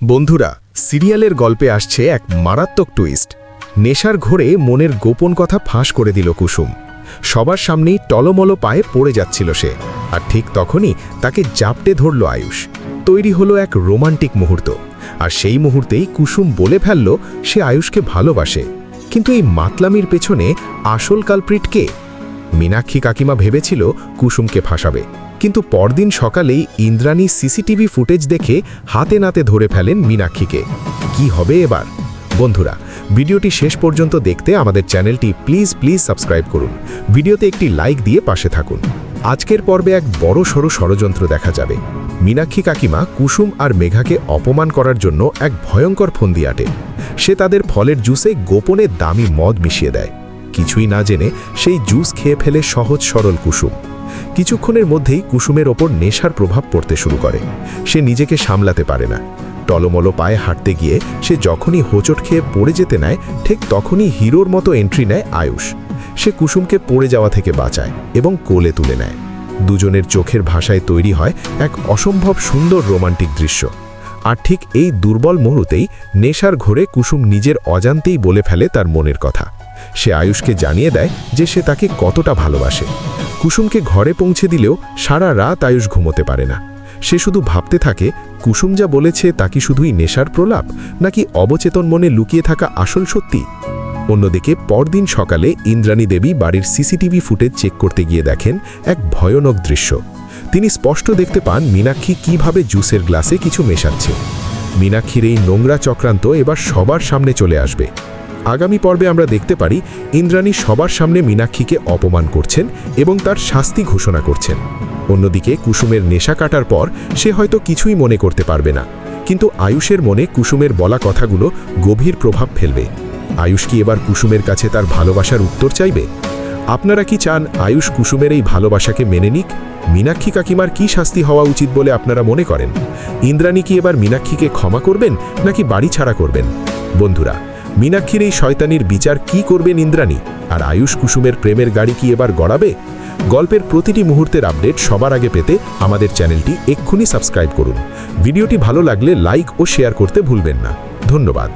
বন্ধুরা, সিরিয়ালের গল্পে আসছে এক মারাত্মক টুইস্ট নেশার ঘোরে মনের গোপন কথা ফাঁস করে দিল কুসুম। সবার সামনেই টলমলো পায়ে পড়ে যাচ্ছিল সে, আর ঠিক তখনই তাকে জাপটে ধরল আয়ুষ। তৈরি হলো এক রোমান্টিক মুহূর্ত, আর সেই মুহূর্তেই কুসুম বলে ফেলল সে আয়ুষকে ভালোবাসে। কিন্তু এই মাতলামির পেছনে আসল কালপ্রিট কে? মীনাক্ষী কাকিমা ভেবেছিল কুসুমকে ফাঁসাবে। কিন্তু পরদিন সকালেই ইন্দ্রাণী সিসিটিভি ফুটেজ দেখে হাতে নাতে ধরে ফেলেন মীনাক্ষীকে। কি হবে এবার? বন্ধুরা, ভিডিওটি শেষ পর্যন্ত দেখতে আমাদের চ্যানেলটি প্লিজ প্লিজ সাবস্ক্রাইব করুন। ভিডিওতে একটি লাইক দিয়ে পাশে থাকুন। আজকের পর্বে এক বড় সড়ো ষড়যন্ত্র দেখা যাবে। মীনাক্ষী কাকিমা কুসুম আর মেঘাকে অপমান করার জন্য এক ভয়ঙ্কর ফন্দি আটে। সে তাদের ফলের জুসে গোপনে দামি মদ মিশিয়ে দেয়। কিছুই না জেনে সেই জুস খেয়ে ফেলে সহজ সরল কুসুম। কিছুক্ষণের মধ্যেই কুসুমের ওপর নেশার প্রভাব পড়তে শুরু করে। সে নিজেকে সামলাতে পারে না। টলমলো পায়ে হাঁটতে গিয়ে সে যখনই হোঁচট খেয়ে পড়ে যেতে নেয়, ঠিক তখনই হিরোর মতো এন্ট্রি নেয় আয়ুষ। সে কুসুমকে পড়ে যাওয়া থেকে বাঁচায় এবং কোলে তুলে নেয়। দুজনের চোখের ভাষায় তৈরি হয় এক অসম্ভব সুন্দর রোমান্টিক দৃশ্য। আর ঠিক এই দুর্বল মুহূর্তেই নেশার ঘোরে কুসুম নিজের অজান্তেই বলে ফেলে তার মনের কথা। সে আয়ুষকে জানিয়ে দেয় যে সে তাকে কতটা ভালোবাসে। কুসুমকে ঘরে পৌঁছে দিলেও সারা রাত আয়ুষ ঘুমোতে পারে না। সে শুধু ভাবতে থাকে, কুসুম যা বলেছে তা কি শুধুই নেশার প্রলাপ, নাকি অবচেতন মনে লুকিয়ে থাকা আসল সত্যি? অন্যদিকে পরদিন সকালে ইন্দ্রাণী দেবী বাড়ির সিসিটিভি ফুটেজ চেক করতে গিয়ে দেখেন এক ভয়ানক দৃশ্য। তিনি স্পষ্ট দেখতে পান মীনাক্ষী কীভাবে জুসের গ্লাসে কিছু মেশাচ্ছে। মীনাক্ষীর এই নোংরা চক্রান্ত এবার সবার সামনে চলে আসবে। আগামী পর্বে আমরা দেখতে পারি ইন্দ্রাণী সবার সামনে মীনাক্ষীকে অপমান করছেন এবং তার শাস্তি ঘোষণা করছেন। অন্যদিকে কুসুমের নেশা কাটার পর সে হয়তো কিছুই মনে করতে পারবে না। কিন্তু আয়ুষের মনে কুসুমের বলা কথাগুলো গভীর প্রভাব ফেলবে। আয়ুষ কি এবার কুসুমের কাছে তার ভালোবাসার উত্তর চাইবে? আপনারা কি চান আয়ুষ কুসুমের এই ভালোবাসাকে মেনে নিক? মীনাক্ষী কাকিমার কি শাস্তি হওয়া উচিত বলে আপনারা মনে করেন? ইন্দ্রাণী কি এবার মীনাক্ষীকে ক্ষমা করবেন নাকি বাড়ি ছাড়া করবেন? বন্ধুরা মীনাক্ষীর এই শয়তানির বিচার কি করবেন ইন্দ্রাণী আর আয়ুষ কুসুমের প্রেমের গাড়ি কি এবার গড়াবে? গল্পের প্রতিটি মুহূর্তের আপডেট সবার আগে পেতে আমাদের চ্যানেলটি এক্ষুনি সাবস্ক্রাইব করুন। ভিডিওটি ভালো লাগলে লাইক ও শেয়ার করতে ভুলবেন না। ধন্যবাদ।